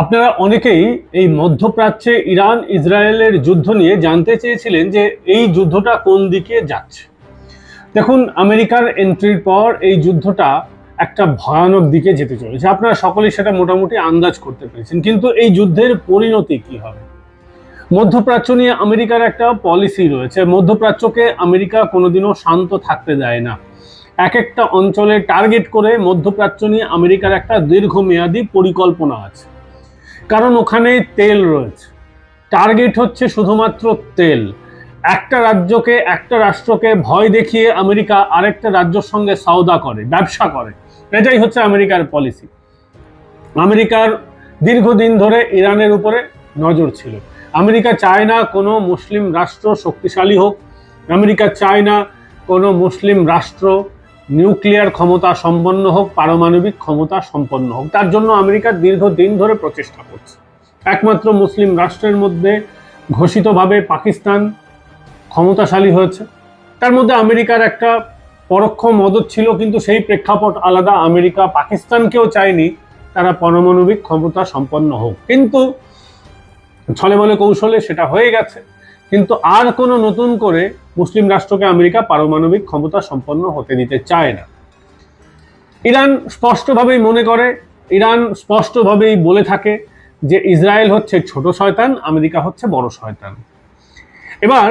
আপনারা অনেকেই এই মধ্যপ্রাচ্যে ইরান, ইসরায়েলের যুদ্ধ নিয়ে জানতে চেয়েছিলেন যে এই যুদ্ধটা কোন দিকে যাচ্ছে। দেখুন, আমেরিকার এন্ট্রির পর এই যুদ্ধটা একটা ভয়ানক দিকে যেতে চলেছে। আপনারা সকলেই সেটা মোটামুটি আন্দাজ করতে পেরেছেন। কিন্তু এই যুদ্ধের পরিণতি কি হবে? মধ্যপ্রাচ্য নিয়ে আমেরিকার একটা পলিসি রয়েছে। মধ্যপ্রাচ্যকে আমেরিকা কোনোদিনও শান্ত থাকতে দেয় না। এক একটা অঞ্চলে টার্গেট করে মধ্যপ্রাচ্য নিয়ে আমেরিকার একটা দীর্ঘমেয়াদী পরিকল্পনা আছে। কারণ ওখানে তেল রয়েছে। টার্গেট হচ্ছে শুধুমাত্র তেল। একটা রাজ্যকে, একটা রাষ্ট্রকে ভয় দেখিয়ে আমেরিকা আরেকটা রাজ্যের সঙ্গে সওদা করে, ব্যবসা করে। এটাই হচ্ছে আমেরিকার পলিসি আমেরিকার দীর্ঘদিন ধরে ইরানের উপরে নজর ছিল। আমেরিকা চায় না কোনো মুসলিম রাষ্ট্র শক্তিশালী হোক। আমেরিকা চায় না কোনো মুসলিম রাষ্ট্র নিউক্লিয়ার ক্ষমতা সম্পন্ন হোক, পারমাণবিক ক্ষমতা সম্পন্ন হোক, তার জন্য আমেরিকা দীর্ঘদিন ধরে প্রচেষ্টা করছে। একমাত্র মুসলিম রাষ্ট্রের মধ্যে ঘোষিতভাবে পাকিস্তান ক্ষমতাশালী হয়েছে। তার মধ্যে আমেরিকার একটা পরোক্ষ মদত ছিল, কিন্তু সেই প্রেক্ষাপট আলাদা। আমেরিকা পাকিস্তানকেও চায়নি তারা পারমাণবিক ক্ষমতা সম্পন্ন হোক। কিন্তু ছলে বলে কৌশলে সেটা হয়ে গেছে। কিন্তু আর কোনো নতুন করে মুসলিম রাষ্ট্রকে আমেরিকা পারমাণবিক ক্ষমতা সম্পন্ন হতে দিতে চায় না। ইরান স্পষ্টভাবেই মনে করে, ইরান স্পষ্টভাবেই বলে থাকে যে ইসরায়েল হচ্ছে ছোট শয়তান, আমেরিকা হচ্ছে বড় শয়তান। এবার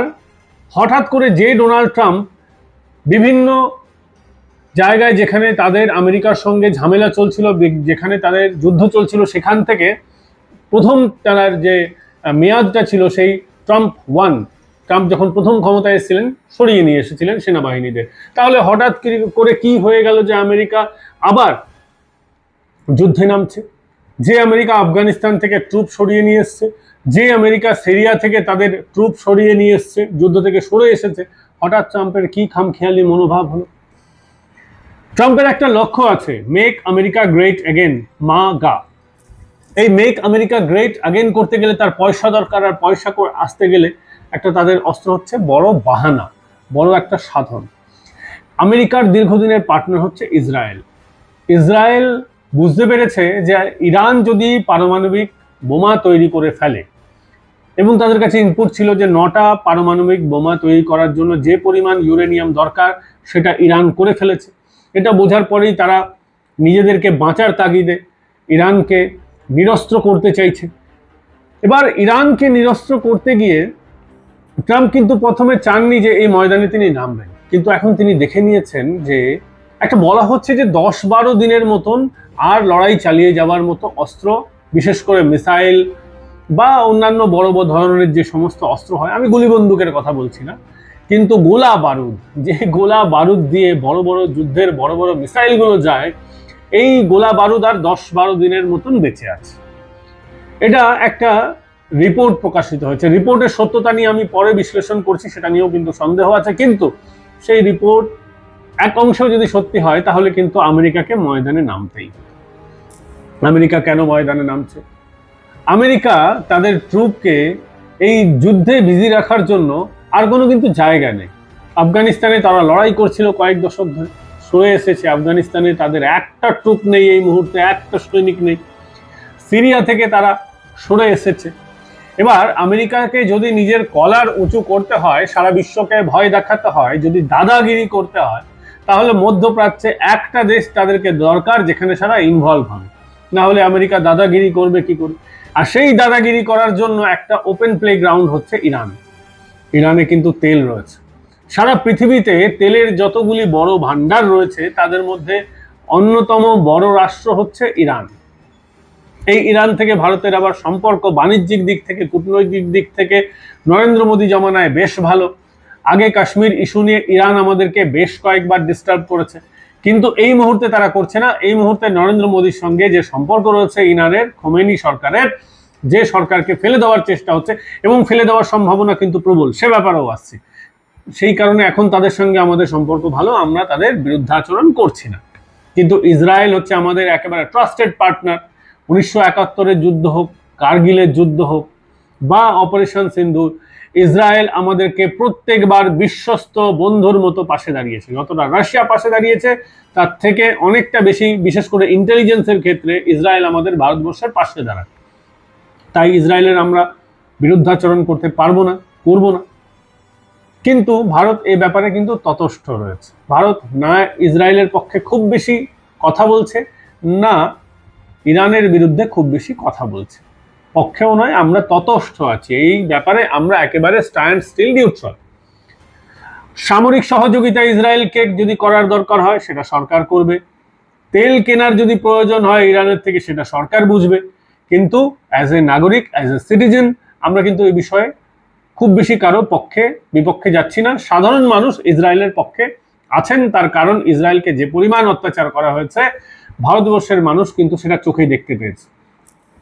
হঠাৎ করে যে ডোনাল্ড ট্রাম্প বিভিন্ন জায়গায় যেখানে তাদের আমেরিকার সঙ্গে ঝামেলা চলছিল, যেখানে তাদের যুদ্ধ চলছিল, সেখান থেকে প্রথম তার যে মেয়াদটা ছিল, সেই ট্রাম্প ওয়ান। ট্রাম্প যখন প্রথম ক্ষমতায় এসেছিলেন, সরিয়ে নিয়ে এসেছিলেন সেনাবাহিনীদের। তাহলে হঠাৎ করে কি হয়ে গেল যে আমেরিকা আবার যুদ্ধে নামছে? যে আমেরিকা আফগানিস্তান থেকে ট্রুপ সরিয়ে নিয়ে এসছে, যে আমেরিকা সিরিয়া থেকে তাদের ট্রুপ সরিয়ে নিয়ে এসছে, যুদ্ধ থেকে সরে এসেছে, হঠাৎ ট্রাম্পের কি খামখেয়ালি মনোভাব হলো? ট্রাম্পের একটা লক্ষ্য আছে, মেক আমেরিকা গ্রেট অ্যাগেন মা গা। এই মেক আমেরিকা গ্রেট অ্যাগেন করতে গেলে তার পয়সা দরকার আর পয়সা আসতে গেলে একটা তাদের অস্ত্র হচ্ছে বড় বাহানা, বড় একটা সাধন। আমেরিকার দীর্ঘদিনের পার্টনার হচ্ছে ইসরায়েল। ইসরায়েল বুঝতে পেরেছে যে ইরান যদি পারমাণবিক বোমা তৈরি করে ফেলে, এবং তাদের কাছে ইনপুট ছিল যে নটা পারমাণবিক বোমা তৈরি করার জন্য যে পরিমাণ ইউরেনিয়াম দরকার, সেটা ইরান করে ফেলেছে। এটা বোঝার পরেই তারা নিজেদেরকে বাঁচার তাগিদে ইরানকে নিরস্ত্র করতে চাইছে। এবার ইরানকে নিরস্ত্র করতে গিয়ে ট্রাম্প কিন্তু প্রথমে চাননি যে এই ময়দানে তিনি নামবেন। কিন্তু এখন তিনি দেখে নিয়েছেন যে একটা বলা হচ্ছে যে দশ বারো দিনের মতন আর লড়াই চালিয়ে যাওয়ার মতো অস্ত্র, বিশেষ করে মিসাইল বা অন্যান্য বড় বড় ধরনের যে সমস্ত অস্ত্র হয়, আমি গুলি বন্দুকের কথা বলছি না, কিন্তু গোলা বারুদ, যে গোলা বারুদ দিয়ে বড় বড় যুদ্ধের বড় বড় মিসাইলগুলো যায় এই গোলা বারুদ আর দশ বারো দিনের মতন বেঁচে আছে। এটা একটা রিপোর্ট প্রকাশিত হয়েছে। রিপোর্টের সত্যতা নিয়ে আমি পরে বিশ্লেষণ করছি, সেটা নিয়েও কিন্তু সন্দেহ আছে। কিন্তু সেই রিপোর্ট এক অংশেও যদি সত্যি হয়, তাহলে কিন্তু আমেরিকাকে ময়দানে নামতেই আমেরিকা কেন ময়দানে নামছে? আমেরিকা তাদের ট্রুপকে এই যুদ্ধে বিজি রাখার জন্য আর কোনো কিন্তু জায়গা নেই। আফগানিস্তানে তারা লড়াই করছিল কয়েক দশক ধরে। সরে এসেছে আফগানিস্তানে, তাদের একটা ট্রুপ নেই এই মুহূর্তে, একটা সৈনিক নেই। সিরিয়া থেকে তারা সরে এসেছে। এবার আমেরিকাকে যদি নিজের কলার উঁচু করতে হয়, সারা বিশ্বকে ভয় দেখাতে হয়, যদি দাদাগিরি করতে হয়, তাহলে মধ্যপ্রাচ্যে একটা দেশ তাদেরকে দরকার যেখানে সারা ইনভলভ হবে। না হলে আমেরিকা দাদাগিরি করবে কি করে? আর সেই দাদাগিরি করার জন্য একটা ওপেন প্লে গ্রাউন্ড হচ্ছে ইরান। ইরানে কিন্তু তেল রয়েছে। সারা পৃথিবীতে তেলের যতগুলি বড় ভান্ডার রয়েছে, তাদের মধ্যে অন্যতম বড় রাষ্ট্র হচ্ছে ইরান। এই ইরান থেকে ভারতের আবার সম্পর্ক বাণিজ্যিক দিক থেকে, কূটনৈতিক দিক থেকে নরেন্দ্র মোদী জমানায় বেশ ভালো। আগে কাশ্মীর ইস্যু নিয়ে ইরান আমাদেরকে বেশ কয়েকবার ডিস্টার্ব করেছে। কিন্তু এই মুহূর্তে তারা করছে না। এই মুহূর্তে নরেন্দ্র মোদীর সঙ্গে যে সম্পর্ক রয়েছে ইরানের, খোমেনি সরকারের, যে সরকারকে ফেলে দেওয়ার চেষ্টা হচ্ছে এবং ফেলে দেওয়ার সম্ভাবনা কিন্তু প্রবল, সে ব্যাপারেও আসছে সেই কারণে এখন তাদের সঙ্গে আমাদের সম্পর্ক ভালো, আমরা তাদের বিরুদ্ধাচরণ করছি না। কিন্তু ইসরায়েল হচ্ছে আমাদের একেবারে ট্রাস্টেড পার্টনার উনিশশো একাত্তরের যুদ্ধ হোক, কার্গিলের যুদ্ধ হোক, বা অপারেশন সিন্ধুর ইসরায়েল আমাদেরকে প্রত্যেকবার বিশ্বস্ত বন্ধুর মতো পাশে দাঁড়িয়েছে। যতটা রাশিয়া পাশে দাঁড়িয়েছে, তার থেকে অনেকটা বেশি, বিশেষ করে ইন্টেলিজেন্সের ক্ষেত্রে ইসরায়েল আমাদের ভারতবর্ষের পাশে দাঁড়ায়। তাই ইসরায়েলের আমরা বিরুদ্ধাচরণ করতে পারব না, করব না। কিন্তু ভারত এ ব্যাপারে কিন্তু ততস্থ রয়েছে। ভারত না ইসরায়েলের পক্ষে খুব বেশি কথা বলছে, না ইরানের বিরুদ্ধে খুব বেশি কথা বলছে। পক্ষেও নয়, আমরা ততস্থ আছি। এই ব্যাপারে আমরা একেবারে স্ট্যান্ড স্টিল নিউট্রাল সামরিক সহযোগিতা ইসরায়েলকে যদি করার দরকার হয়, সেটা সরকার করবে। তেল কেনার যদি প্রয়োজন হয় ইরানের থেকে, সেটা সরকার বুঝবে। কিন্তু অ্যাজ এ নাগরিক অ্যাজ এ সিটিজেন আমরা কিন্তু এই বিষয়ে খুব বেশি কারও পক্ষে, বিপক্ষে যাচ্ছি না। সাধারণ মানুষ ইসরায়েলের পক্ষে আছেন, তার কারণ ইসরায়েলকে যে পরিমাণ অত্যাচার করা হয়েছে, ভারতবর্ষের মানুষ কিন্তু সেটা চোখে দেখতে পেয়েছে।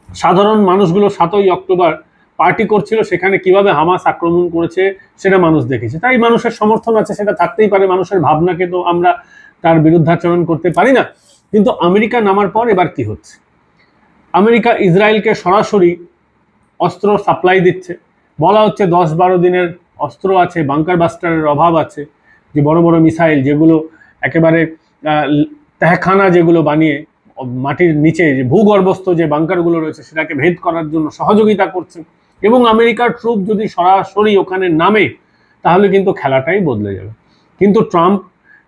সাধারণ মানুষগুলো সাতই অক্টোবর পার্টি করছিল, সেখানে কীভাবে হামাস আক্রমণ করেছে, সেটা মানুষ দেখেছে। তাই মানুষের সমর্থন আছে, সেটা থাকতেই পারে, মানুষের ভাবনাকে তো আমরা তার বিরুদ্ধাচরণ করতে পারি না। কিন্তু আমেরিকা নামার পর এবার কি হচ্ছে? আমেরিকা ইসরায়েলকে সরাসরি অস্ত্র সাপ্লাই দিচ্ছে বলা হচ্ছে দশ বারো দিনের অস্ত্র আছে বাংকার বাস্টারের অভাব আছে, যে বড় বড় মিসাইল যেগুলো একেবারে তেহখানা যেগুলো বানিয়ে মাটির নিচে যে ভূগর্ভস্থ যে বাংকারগুলো রয়েছে সেটাকে ভেদ করার জন্য সহযোগিতা করছে। এবং আমেরিকার ট্রুপ যদি সরাসরি ওখানে নামে, তাহলে কিন্তু খেলাটাই বদলে যাবে। কিন্তু ট্রাম্প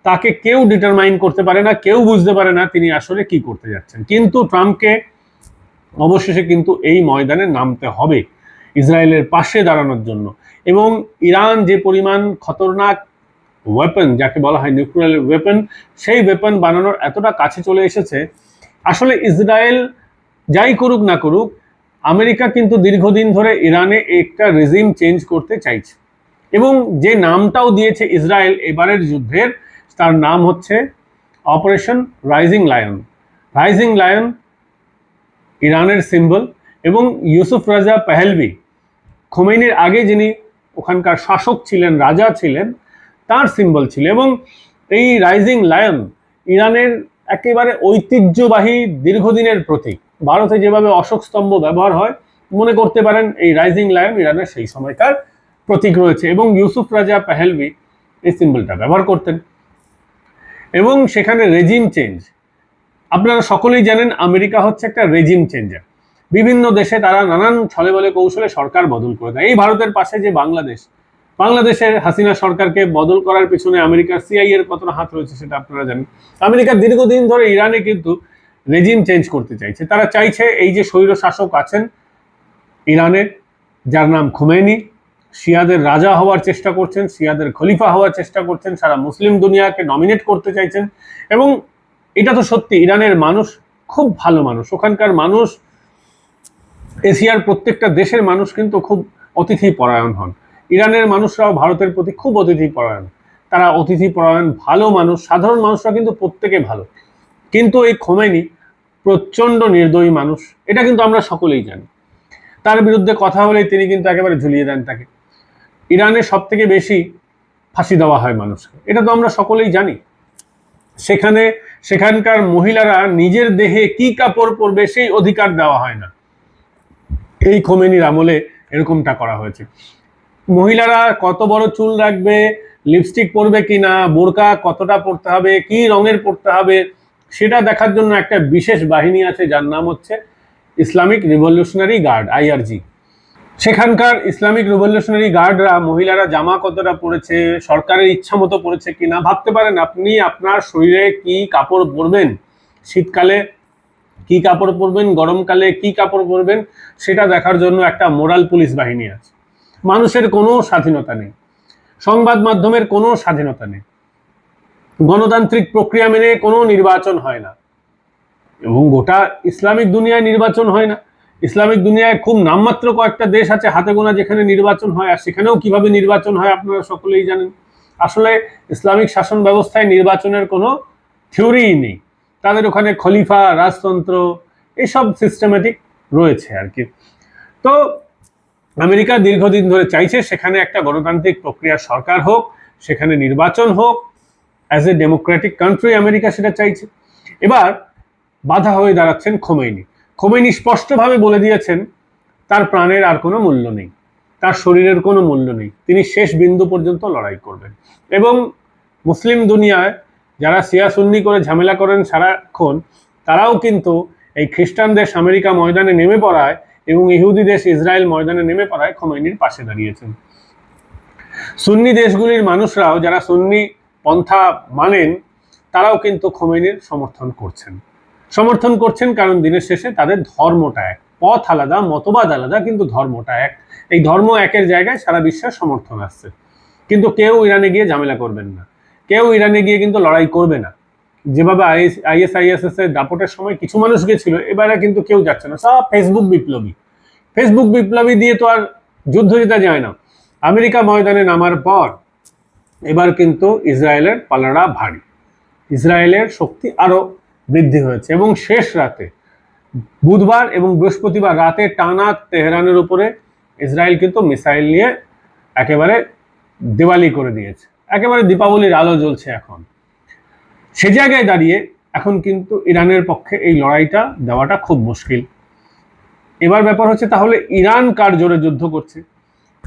তাকে কেউ ডিটারমাইন করতে পারে না, কেউ বুঝতে পারে না তিনি আসলে কি করতে যাচ্ছেন। কিন্তু ট্রাম্পকে অবশেষে কিন্তু এই ময়দানে নামতে হবে। ইসরায়েলের পাশে দাঁড়ানোর জন্য। এবং ইরান যে পরিমাণ খতরনাক ওয়েপন যাকে বলা হয় নিউক্লিয়ার ওয়েপন সেই ওয়েপন বানানোর এতটা কাছে চলে এসেছে। আসলে ইসরায়েল যাই করুক না করুক, আমেরিকা কিন্তু দীর্ঘদিন ধরে ইরানে একটা রেজিম চেঞ্জ করতে চাইছে। এবং যে নামটাও দিয়েছে ইসরায়েল এবারের যুদ্ধের, তার নাম হচ্ছে operation rising lion rising lion ইরানের সিম্বল এবং ইউসুফ রাজা পেহেলভি খোমেনির আগে যিনি ওখানকার শাসক ছিলেন, রাজা ছিলেন, তার সিম্বল ছিল এবং এই রাইজিং লায়ন ইরানের একেবারে ঐতিহ্যবাহী দীর্ঘদিনের প্রতীক। ভারতে যেভাবে অশোক স্তম্ভ ব্যবহার হয়, মনে করতে পারেন এই রাইজিং লায়ন ইরানের সেই সময়কার প্রতীক রয়েছে এবং ইউসুফ রাজা পেহেলভি এই সিম্বলটা ব্যবহার করতেন। এবং সেখানে রেজিম চেঞ্জ আপনারা সকলেই জানেন আমেরিকা হচ্ছে একটা রেজিম চেঞ্জার বিভিন্ন দেশে তারা নানান ছলে বলে কৌশলে সরকার বদল করে দেয়। এই ভারতের পাশে যে বাংলাদেশ, বাংলাদেশের হাসিনা সরকারকে বদল করার পিছনে আমেরিকার সিআই এর কতটা হাত রয়েছে সেটা আপনারা জানেন। আমেরিকা দীর্ঘদিন ধরে ইরানে কিন্তু রেজিম চেঞ্জ করতে চাইছে। তারা চাইছে এই যে স্বৈর শাসক আছেন ইরানে, যার নাম খুমেনি শিয়াদের রাজা হওয়ার চেষ্টা করছেন, শিয়াদের খলিফা হওয়ার চেষ্টা করছেন, সারা মুসলিম দুনিয়াকে নমিনেট করতে চাইছেন। এবং এটা তো সত্যি, ইরানের মানুষ খুব ভালো মানুষ। ওখানকার মানুষ এশিয়ার প্রত্যেকটা দেশের মানুষ কিন্তু খুব অতিথি পরায়ণ হন। ইরানের মানুষরাও ভারতের প্রতি খুব অতিথি পরায়ণ। তারা অতিথি পরায়ণ, ভালো মানুষ, সাধারণ মানুষরা কিন্তু প্রত্যেকে ভালো। কিন্তু এই খোমেনি প্রচণ্ড নির্দয়ী মানুষ, এটা কিন্তু আমরা সকলেই জানি। তার বিরুদ্ধে কথা হলেই তিনি কিন্তু একেবারে ঝুলিয়ে দেন তাকে। ইরানে সব থেকে বেশি ফাঁসি দেওয়া হয় মানুষকে, এটা তো আমরা সকলেই জানি। সেখানে, সেখানকার মহিলারা নিজের দেহে কি কাপড় পরবে সেই অধিকার দেওয়া হয় না। এই খোমেনির আমলে এরকমটা করা হয়েছে। মহিলারা কত বড় চুল রাখবে লিপস্টিক পরবে কিনা, বোরকা কতটা পরতে হবে, কি রঙের পরতে হবে, সেটা দেখার জন্য একটা বিশেষ বাহিনী আছে, যার নাম হচ্ছে ইসলামিক রিভলিউশনারি গার্ড আইআরজি সেখানকার ইসলামিক রিভলিউশনারি গার্ডরা মহিলারা জামা কতটা পরেছে, সরকারের ইচ্ছা মতো পরেছে কিনা, ভাবতে পারেন আপনি আপনার শরীরে কি কাপড় পরবেন? শীতকালে কি কাপড় পরবেন, গরমকালে কি কাপড় পরবেন, সেটা দেখার জন্য একটা মোরাল পুলিশ বাহিনী আছে। মানুষের কোনো স্বাধীনতা নেই। সংবাদ মাধ্যমের কোনো স্বাধীনতা নেই। গণতান্ত্রিক প্রক্রিয়া মেনে কোনো নির্বাচন হয় না। এবং গোটা ইসলামিক দুনিয়ায় নির্বাচন হয় না। ইসলামিক দুনিয়ায় খুব নামমাত্র কয়েকটা দেশ আছে, হাতে গোনা যেখানে নির্বাচন হয়, আর সেখানেও কীভাবে নির্বাচন হয় আপনারা সকলেই জানেন। আসলে ইসলামিক শাসন ব্যবস্থায় নির্বাচনের কোনো থিওরিই নেই। তাদের ওখানে খলিফা, রাজতন্ত্র, এসব সিস্টেমেটিক রয়েছে আর কি। তো আমেরিকা দীর্ঘদিন ধরে চাইছে সেখানে একটা গণতান্ত্রিক প্রক্রিয়া সরকার হোক, সেখানে নির্বাচন হোক। As a democratic country America সেটা চাইছে। এবার বাধা হয়ে দাঁড়াচ্ছেন খোমেনি খোমেনি স্পষ্টভাবে বলে দিয়েছেন, তার প্রাণের আর কোনো মূল্য নেই, তার শরীরের কোনো মূল্য নেই, তিনি শেষ বিন্দু পর্যন্ত লড়াই করবেন। এবং মুসলিম দুনিয়ায় যারা সিয়া সুন্নি করে ঝামেলা করেন সারাক্ষণ, তারাও কিন্তু এই খ্রিস্টানদের আমেরিকা ময়দানে নেমে পড়ায় এবং ইহুদি দেশ ইসরায়েল ময়দানে নেমে পড়ায় খোমেনির পাশে দাঁড়িয়েছেন। সুন্নি দেশগুলির মানুষরাও যারা সুন্নি পন্থা মানেন, তারাও কিন্তু খোমেনির সমর্থন করছেন। সমর্থন করছেন কারণ দিনের শেষে তাদের ধর্মটা এক। পথ আলাদা, মতবাদ আলাদা, কিন্তু ধর্মটা এক। এই ধর্ম একের জায়গায় সারা বিশ্বের সমর্থন আসছে। কিন্তু কেউ ইরানে গিয়ে ঝামেলা করবেন না। কেউ ইরানে গিয়ে কিন্তু লড়াই করবে না। যেভাবে আইএস, আইএসআইএসএস এর দাপটের সময় কিছু মানুষ গেছিল, এবারে কিন্তু কেউ যাচ্ছে না, সব ফেসবুক বিপ্লবী। ফেসবুক বিপ্লবী দিয়ে তো আর যুদ্ধ জেতা যায় না। আমেরিকা ময়দানে নামার পর এবার কিন্তু ইসরায়েলের পালাড়া ভারী। ইসরায়েলের শক্তি আরও বৃদ্ধি হয়েছে এবং শেষ রাতে, বুধবার এবং বৃহস্পতিবার রাতে টানা তেহরানের উপরে ইসরায়েল কিন্তু মিসাইল নিয়ে একেবারে দিওয়ালি করে দিয়েছে। একেবারে দীপাবলির আলো জ্বলছে এখন। সে জায়গায় দাঁড়িয়ে এখন কিন্তু ইরানের পক্ষে এই লড়াইটা দেওয়াটা খুব মুশকিল। এবার ব্যাপার হচ্ছে তাহলে ইরান কার জোরে যুদ্ধ করছে?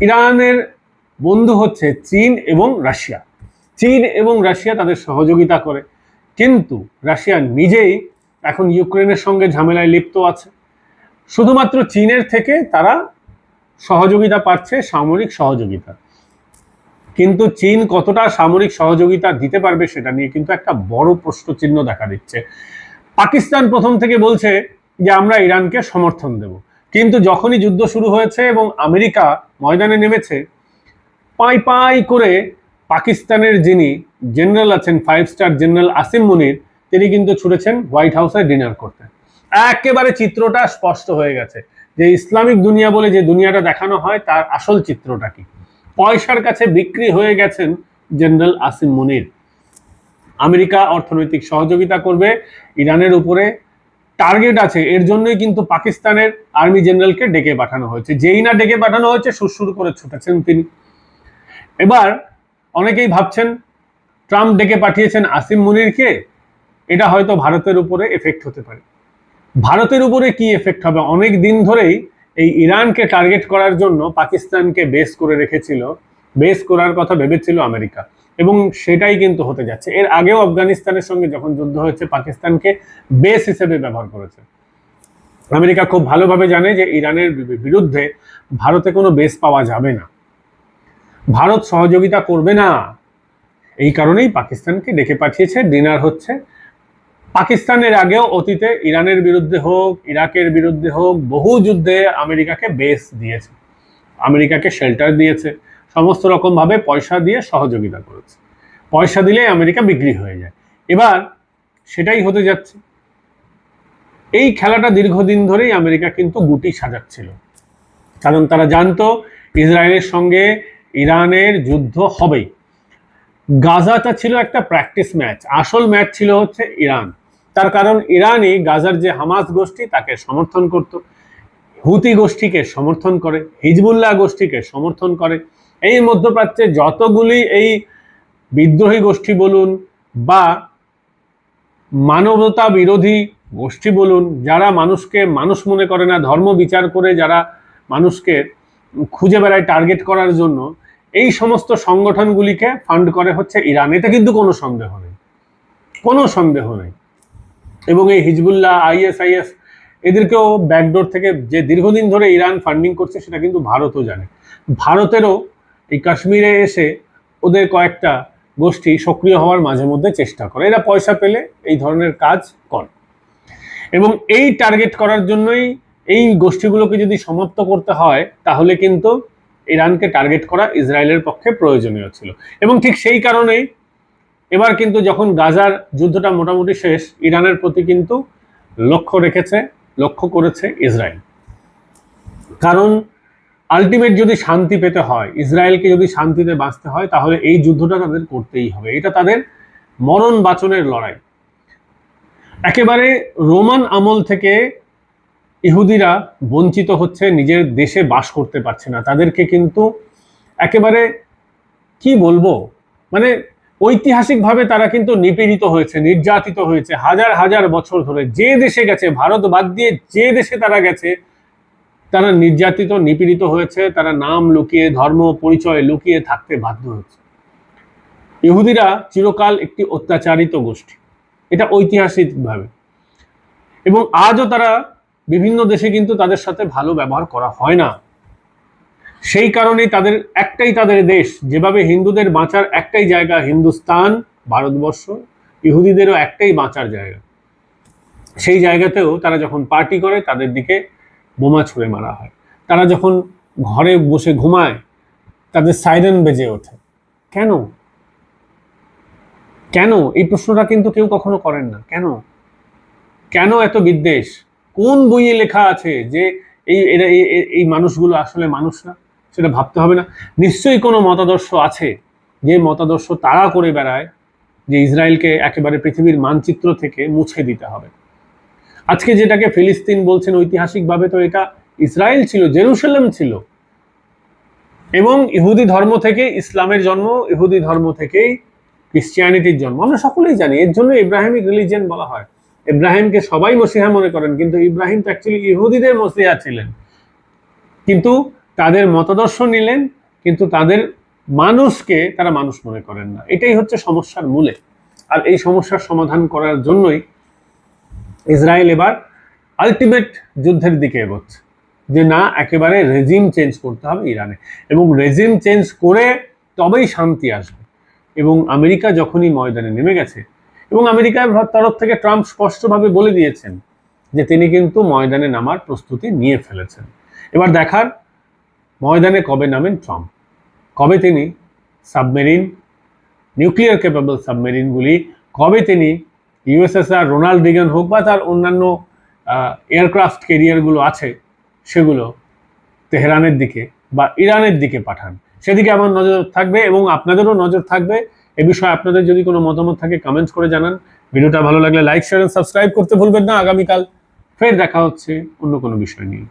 ইরানের বন্ধু হচ্ছে চীন এবং রাশিয়া। চীন এবং রাশিয়া তাদের সহযোগিতা করে। কিন্তু রাশিয়া নিজেই এখন ইউক্রেনের সঙ্গে ঝামেলায় লিপ্ত আছে। শুধুমাত্র চীনের থেকে তারা সহযোগিতা পাচ্ছে, সামরিক সহযোগিতা। কিন্তু চীন কতটা সামরিক সহযোগিতা দিতে পারবে সেটা নিয়ে কিন্তু একটা বড় প্রশ্নচিহ্ন দেখা দিচ্ছে। পাকিস্তান প্রথম থেকে বলছে যে আমরা ইরানকে সমর্থন দেব। কিন্তু যখনই যুদ্ধ শুরু হয়েছে এবং আমেরিকা ময়দানে নেমেছে, পাই পাই করে পাকিস্তানের যিনি জেনারেল আছেন, five star general Asim Munir, তিনি কিন্তু ছুটেছেন হোয়াইট হাউসে ডিনার করতে। একেবারে চিত্রটা স্পষ্ট হয়ে গেছে যে ইসলামিক দুনিয়া বলে যে দুনিয়াটা দেখানো হয়, তার আসল চিত্রটা কি? পয়সার কাছে বিক্রি হয়ে গেছেন জেনারেল আসিম মুনির। আমেরিকা অর্থনৈতিক সহযোগিতা করবে, ইরানের উপরে টার্গেট আছে, এর জন্যই কিন্তু পাকিস্তানের আর্মি জেনারেলকে ডেকে পাঠানো হয়েছে। যেই না ডেকে পাঠানো হয়েছে সুরসুর করে ছুটেছেন তিনি। এবার অনেকেই ভাবছেন, ট্রাম্প ডেকে পাঠিয়েছেন আসিম মুনিরকে, এটা হয়তো ভারতের উপরে এফেক্ট হতে পারে। ভারতের উপরে কি এফেক্ট হবে? অনেক দিন ধরেই এই ইরানকে টার্গেট করার জন্য পাকিস্তানকে বেস করে রেখেছিল বেস করার কথা ভেবেছিল আমেরিকা। এবং সেটাই কিন্তু হতে যাচ্ছে। এর আগেও আফগানিস্তানের সঙ্গে যখন যুদ্ধ হয়েছে, পাকিস্তানকে বেস হিসেবে ব্যবহার করেছে। আমেরিকা খুব ভালোভাবে জানে যে ইরানের বিরুদ্ধে ভারতে কোনো বেস পাওয়া যাবে না। ভারত সহযোগিতা করবে না। এই কারণেই পাকিস্তানকে ডেকে পাঠিয়েছে। ডিনার হচ্ছে। পাকিস্তানের আগেও অতীতে ইরানের বিরুদ্ধে হোক, ইরাকের বিরুদ্ধে হোক, বহু যুদ্ধে আমেরিকাকে বেস দিয়েছে। আমেরিকাকে শেল্টার দিয়েছে। সমস্ত রকমভাবে পয়সা দিয়ে সহযোগিতা করেছে। পয়সা দিলে আমেরিকা বিক্রি হয়ে যায়। এবার সেটাই হতে যাচ্ছে। এই খেলাটা দীর্ঘদিন ধরেই আমেরিকা কিন্তু গুটি সাজাচ্ছিল। কারণ তারা জানতো ইসরায়েলের সঙ্গে ইরানের যুদ্ধ হবেই। গাজাটা ছিল একটা প্র্যাকটিস ম্যাচ আসল ম্যাচ ছিল হচ্ছে ইরান। তার কারণ ইরানই গাজার যে হামাস গোষ্ঠী তাকে সমর্থন করত, হুতি গোষ্ঠীকে সমর্থন করে, হিজবুল্লাহ গোষ্ঠীকে সমর্থন করে। এই মধ্যপ্রাচ্যে যতগুলি এই বিদ্রোহী গোষ্ঠী বলুন বা মানবতা বিরোধী গোষ্ঠী বলুন, যারা মানুষকে, মানুষ মনে করে না, ধর্ম বিচার করে যারা মানুষকে খুঁজে বেড়ায় টার্গেট করার জন্য, এই সমস্ত সংগঠনগুলিকে ফান্ড করে হচ্ছে ইরান। এতে কিন্তু কোনো সন্দেহ নেই। কোনো সন্দেহ নেই। এবং এই হিজবুল্লাহ, আইএসআইএস এদেরকেও ব্যাকডোর থেকে যে দীর্ঘদিন ধরে ইরান ফান্ডিং করছে সেটা কিন্তু ভারতও জানে। ভারতেরও এই কাশ্মীরে এসে ওদের কয়েকটা গোষ্ঠী সক্রিয় হওয়ার মাঝে মধ্যে চেষ্টা করে। এরা পয়সা পেলে এই ধরনের কাজ করে। এবং এই টার্গেট করার জন্যই এই গোষ্ঠীগুলোকে যদি সমাপ্ত করতে হয়, তাহলে কিন্তু ইরানকে টার্গেট করা ইসরায়েলের পক্ষে প্রয়োজনীয় ছিল। এবং ঠিক সেই কারণেই এবার কিন্তু যখন গাজার যুদ্ধটা মোটামুটি শেষ, ইরানের প্রতি কিন্তু লক্ষ্য রেখেছে, লক্ষ্য করেছে ইসরায়েল। কারণ আলটিমেট যদি শান্তি পেতে হয়, ইসরায়েলকে যদি শান্তিতে বাঁচতে হয়, তাহলে এই যুদ্ধটা তাদের করতেই হবে। এটা তাদের মরণ বাচনের লড়াই। একেবারে রোমান আমল থেকে ইহুদিরা বঞ্চিত হচ্ছে, নিজের দেশে বাস করতে পারছে না। তাদেরকে কিন্তু একেবারে, কি বলব? মানে ঐতিহাসিকভাবে তারা কিন্তু নিপীড়িত হয়েছে, নির্যাতিত হয়েছে, হাজার হাজার বছর ধরে। যে দেশে গেছে, ভারত বাদ দিয়ে যে দেশে তারা গেছে, তারা নির্যাতিত, নিপীড়িত হয়েছে, তারা নাম লুকিয়ে, ধর্ম, পরিচয় লুকিয়ে থাকতে বাধ্য হয়েছে। ইহুদিরা চিরকাল একটি অত্যাচারিত গোষ্ঠী। এটা ঐতিহাসিকভাবে। এবং আজও তারা বিভিন্ন দেশে কিন্তু তাদের সাথে ভালো ব্যবহার করা হয় না। সেই কারণেই তাদের একটাই তাদের দেশ। যেভাবে হিন্দুদের বাঁচার একটাই জায়গা হিন্দুস্তান, ভারতবর্ষ, ইহুদিদেরও একটাই বাঁচার জায়গা। সেই জায়গাতেও তারা যখন পার্টি করে, তাদের দিকে বোমা ছুঁড়ে মারা হয়। তারা যখন ঘরে বসে ঘুমায়, তাদের সাইরেন বেজে ওঠে। কেন? কেন? এই প্রশ্নটা কিন্তু কেউ কখনো করেন না। কেন? কেন এত বিদ্বেষ? কোন বইয়ে লেখা আছে যে এই এরা এই- মানুষগুলো আসলে মানুষ না? সেটা ভাবতে হবে না। নিশ্চয়ই কোনো মতাদর্শ আছে যে মতাদর্শ তারা করে বেড়ায়, যে ইসরায়েলকে একেবারে পৃথিবীর মানচিত্র থেকে মুছে দিতে হবে। আজকে যেটাকে ফিলিস্তিন বলছেন ঐতিহাসিকভাবে তো এটা ইসরায়েল ছিল, জেরুসালেম ছিল। এবং ইহুদি ধর্ম থেকে ইসলামের জন্ম, ইহুদি ধর্ম থেকেই ক্রিশ্চিয়ানিটির জন্ম। আমরা সকলেই জানি, এর জন্য ইব্রাহিমিক রিলিজিয়ন বলা হয়। ইব্রাহিমকে সবাই মসিহা মনে করেন, কিন্তু ইব্রাহিম তো অ্যাকচুয়ালি ইহুদিদের মসিহা ছিলেন। কিন্তু তাদের মতাদর্শ নিলেন, কিন্তু তাদের মানুষকে তারা মানুষ মনে করেন না। এটাই হচ্ছে সমস্যার মূলে। আর এই সমস্যার সমাধান করার জন্যই ইসরায়েল এবার আলটিমেট যুদ্ধের দিকে এগোচ্ছে। যে না, একেবারে রেজিম চেঞ্জ করতে হবে ইরানে। এবং রেজিম চেঞ্জ করে তবেই শান্তি আসবে। এবং আমেরিকা যখনই ময়দানে নেমে গেছে, এবং আমেরিকার তরফ থেকে ট্রাম্প স্পষ্টভাবে বলে দিয়েছেন যে তিনি কিন্তু ময়দানে নামার প্রস্তুতি নিয়ে ফেলেছেন। এবার দেখার ময়দানে কবে নামেন ট্রাম্প? কবে তিনি সাবমেরিন, নিউক্লিয়ার ক্যাপেবল সাবমেরিনগুলি, কবে তিনি ইউএসএসআর রোনাল্ড রিগান হোক বা তার অন্যান্য এয়ারক্রাফট ক্যারিয়ারগুলো আছে, সেগুলো তেহরানের দিকে বা ইরানের দিকে পাঠান। সেদিকে আমার নজর থাকবে এবং আপনাদেরও নজর থাকবে। এ বিষয়ে আপনাদের যদি কোনো মতামত থাকে কমেন্টস করে জানান। ভিডিওটা ভালো লাগলে লাইক শেয়ার সাবস্ক্রাইব করতে ভুলবেন না। আগামীকাল ফের দেখা হচ্ছে অন্য কোনো বিষয় নিয়ে।